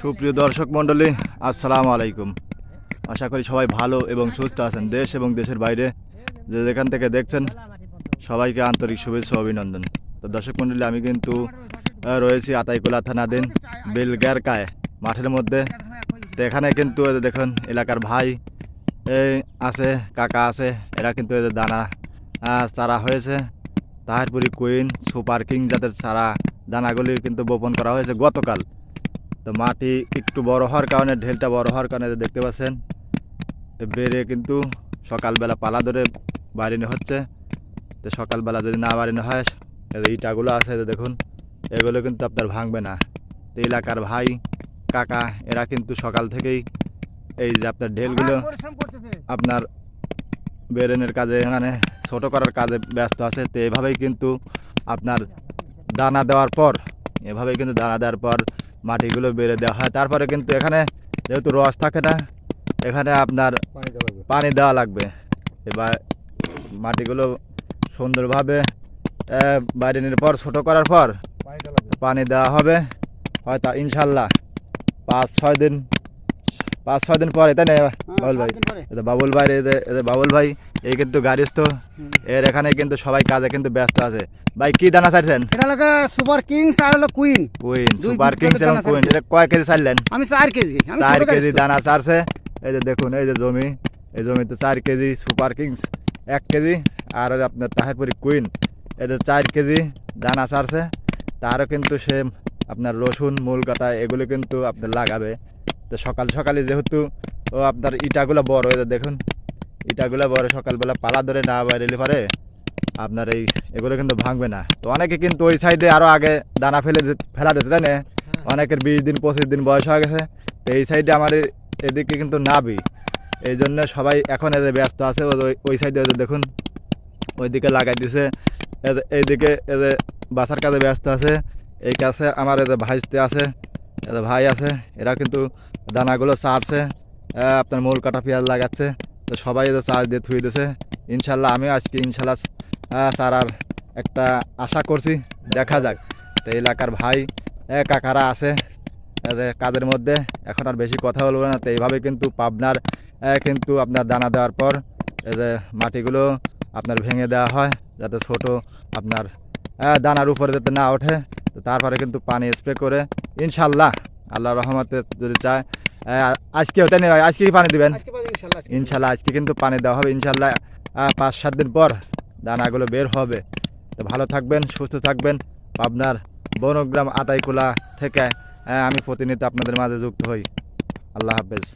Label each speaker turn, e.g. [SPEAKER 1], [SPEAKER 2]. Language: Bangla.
[SPEAKER 1] সুপ্রিয় দর্শক মণ্ডলী, আসসালামু আলাইকুম। আশা করি সবাই ভালো এবং সুস্থ আছেন। দেশ এবং দেশের বাইরে যে যেখান থেকে দেখছেন, সবাইকে আন্তরিক শুভেচ্ছা অভিনন্দন। তো দর্শক মণ্ডলী, আমি কিন্তু রয়েছি আতাইকুলা থানাধীন বেলগারকায় মাঠের মধ্যে। তো এখানে কিন্তু দেখুন, এলাকার ভাই আছে, কাকা আছে, এরা কিন্তু যে দানা চারা হয়েছে। তাহারপুরি কুইন, সুপার কিং জাতের চারা দানাগুলি কিন্তু বপন করা হয়েছে গতকাল। তো মাটি একটু বড় হওয়ার কারণে ঢেলটা বড় হওয়ার কারণে যে দেখতে পাচ্ছেন বেড়ে কিন্তু সকালবেলা পালা ধরে বাড়িনো হচ্ছে। তো সকালবেলা যদি না বাড়িনো হয় ইটাগুলো আছে দেখুন এগুলো কিন্তু আপনার ভাঙবে না। তো এলাকার ভাই কাকা এরা কিন্তু সকাল থেকেই এই যে আপনার ঢেলগুলো আপনার বেরেনের কাজে মানে ছোটো করার কাজে ব্যস্ত আছে। তো এভাবেই কিন্তু আপনার দানা দেওয়ার পর এভাবে কিন্তু দানা দেওয়ার পর মাটিগুলো বেড়ে দেওয়া হয়। তারপরে কিন্তু এখানে যেহেতু রস থাকে না এখানে আপনার পানি দেওয়া লাগবে। এবার মাটিগুলো সুন্দরভাবে বাইরে নিয়ে পর ছোটো করার পর পানি দেওয়া হবে। হয়তো ইনশাল্লাহ পাঁচ ছয় দিন পাঁচ ছয় দিন পরে তাই না? বাবুল ভাই। বাবুল ভাই বাবুল ভাই এই কিন্তু গাড়িস্থ এর এখানে কিন্তু সবাই কাজে কিন্তু ব্যস্ত আছে। ভাই কি দানা চাইছেন
[SPEAKER 2] এটা হলো সুপার কিংস আর হলো কুইন।
[SPEAKER 1] কুইন সুপার কিংস এবং কুইন। এটা কয় কেজি চাইলেন
[SPEAKER 2] আমি চার কেজি
[SPEAKER 1] চার কেজি দানা চারছে এই যে দেখুন এই যে জমি এই জমিতে চার কেজি সুপার কিংস এক কেজি আর আপনার তাহেরপুরি কুইন। এই যে চার কেজি দানা চারছে তারও কিন্তু সে আপনার রসুন মূল কাটা এগুলো কিন্তু আপনার লাগাবে। তো সকাল সকালে যেহেতু, ও আপনার ইটাগুলো বড় এই যে দেখুন। ইটাগুলো বড়, সকালবেলা পালা ধরে না বাইরে পারে আপনার এই এগুলো কিন্তু ভাঙবে না। তো অনেকে কিন্তু ওই সাইডে আরও আগে দানা ফেলে ফেলা দিতে তাই না অনেকের বিশ দিন, পঁচিশ দিন বয়স হয়ে গেছে। তো এই সাইডে আমার এদিকে কিন্তু নাবি। এই জন্য সবাই এখন এদের ব্যস্ত আছে ওই- সাইডে দেখুন, ওইদিকে লাগাই দিছে। এইদিকে এদের বাসার কাজে ব্যস্ত আছে। এই কাছে আমার এদের ভাইস্তে আছে। ভাই আছে, এরা কিন্তু দানাগুলো চারছে আপনার মূল কাটা পেঁয়াজ লাগাচ্ছে, তো সবাই এদের চার্জ দিয়ে থুয়ে দিছে। ইনশাল্লাহ আমিও আজকে ইনশাল্লাহ চারার একটা আশা করছি, দেখা যাক। তো এলাকার ভাই কাকারা আছে কাজের মধ্যে, এখন আর বেশি কথা বলব না, তো এইভাবে কিন্তু পাবনার কিন্তু আপনার দানা দেওয়ার পর যে মাটিগুলো আপনার ভেঙে দেওয়া হয়, যাতে ছোট আপনার দানার উপরে যাতে না ওঠে তারপরে কিন্তু পানি স্প্রে করে ইনশাল্লাহ আল্লাহ রহমতে যদি চায় আজকে আজকেও তাই না আজকে কি পানি দেবেন?
[SPEAKER 2] ইনশাল্লাহ আজকে।
[SPEAKER 1] কিন্তু পানি দেওয়া হবে ইনশাল্লাহ পাঁচ সাত দিন পর দানাগুলো বের হবে। তো ভালো থাকবেন সুস্থ থাকবেন। আপনার বনগ্রাম আতাইকুলা থেকে আমি প্রতিনিয়ত আপনাদের মাঝে যুক্ত হই। আল্লাহ হাফেজ।